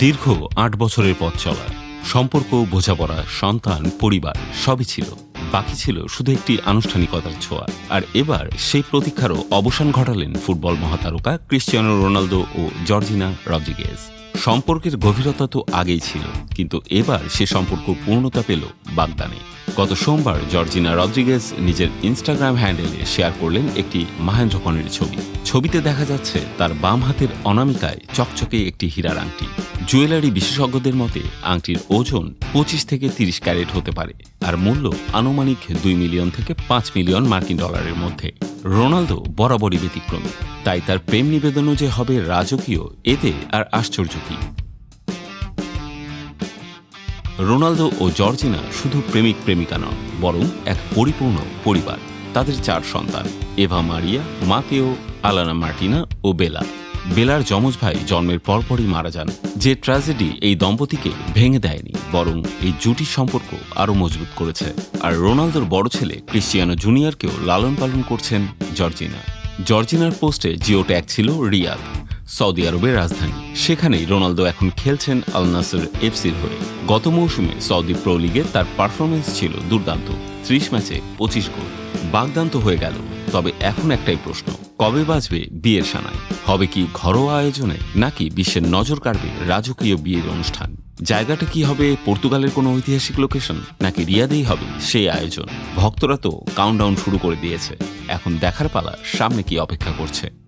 দীর্ঘ আট বছরের পথ চলা, সম্পর্ক, বোঝাপড়া, সন্তান, পরিবার, সবই ছিল। বাকি ছিল শুধু একটি আনুষ্ঠানিকতার ছোঁয়া। আর এবার সেই প্রতীক্ষারও অবসান ঘটালেন ফুটবল মহাতারকা ক্রিশ্চিয়ানো রোনালদো ও জর্জিনা রদ্রিগেজ সম্পর্কের গভীরতা তো আগেই ছিল, কিন্তু এবার সে সম্পর্ক পূর্ণতা পেল বাগদানে। গত সোমবার জর্জিনা রদ্রিগেজ নিজের ইনস্টাগ্রাম হ্যান্ডেলে শেয়ার করলেন একটি মাহেন্দ্রক্ষণের ছবি। ছবিতে দেখা যাচ্ছে তার বাম হাতের অনামিকায় চকচকে একটি হীরার আংটি। জুয়েলারি বিশেষজ্ঞদের মতে, আংটির ওজন পঁচিশ থেকে তিরিশ ক্যারেট হতে পারে, আর মূল্য আনুমানিক দুই মিলিয়ন থেকে পাঁচ মিলিয়ন মার্কিন ডলারের মধ্যে। রোনালদো বরাবরই ব্যতিক্রমী, তাই তার প্রেম নিবেদনও যে হবে রাজকীয়, এতে আর আশ্চর্য কি? রোনালদো ও জর্জিনা শুধু প্রেমিক প্রেমিকা নন, বরং এক পরিপূর্ণ পরিবার। তাদের চার সন্তান, Eva Maria, Mateo, Alana Martina ও বেলা। বেলার যমজ ভাই জন্মের পরপরই মারা যান। যে ট্র্যাজেডি এই দম্পতিকে ভেঙে দেয়নি, বরং এই জুটির সম্পর্ক আরও মজবুত করেছে। আর রোনালদোর বড় ছেলে ক্রিশ্চিয়ানো জুনিয়রকেও লালন পালন করছেন জর্জিনা। জর্জিনার পোস্টে জিও ট্যাগ ছিল রিয়াদ, সৌদি আরবের রাজধানী। সেখানেই রোনালদো এখন খেলছেন আল নাসর এফসির হয়ে। গত মৌসুমে সৌদি প্রো লিগে তার পারফরমেন্স ছিল দুর্দান্ত, ত্রিশ ম্যাচে পঁচিশ গোল। বাগদান্ত হয়ে গেল, তবে এখন একটাই প্রশ্ন, কবে বাজবে বিয়ের সানায় হবে কি ঘরোয়া আয়োজনে নাকি বিশ্বের নজর কাড়বে রাজকীয় বিয়ের অনুষ্ঠান? জায়গাটা কি হবে পর্তুগালের কোনো ঐতিহাসিক লোকেশন নাকি রিয়াদেই হবে সেই আয়োজন? ভক্তরা তো কাউন্টডাউন শুরু করে দিয়েছে। এখন দেখার পালা সামনে কি অপেক্ষা করছে?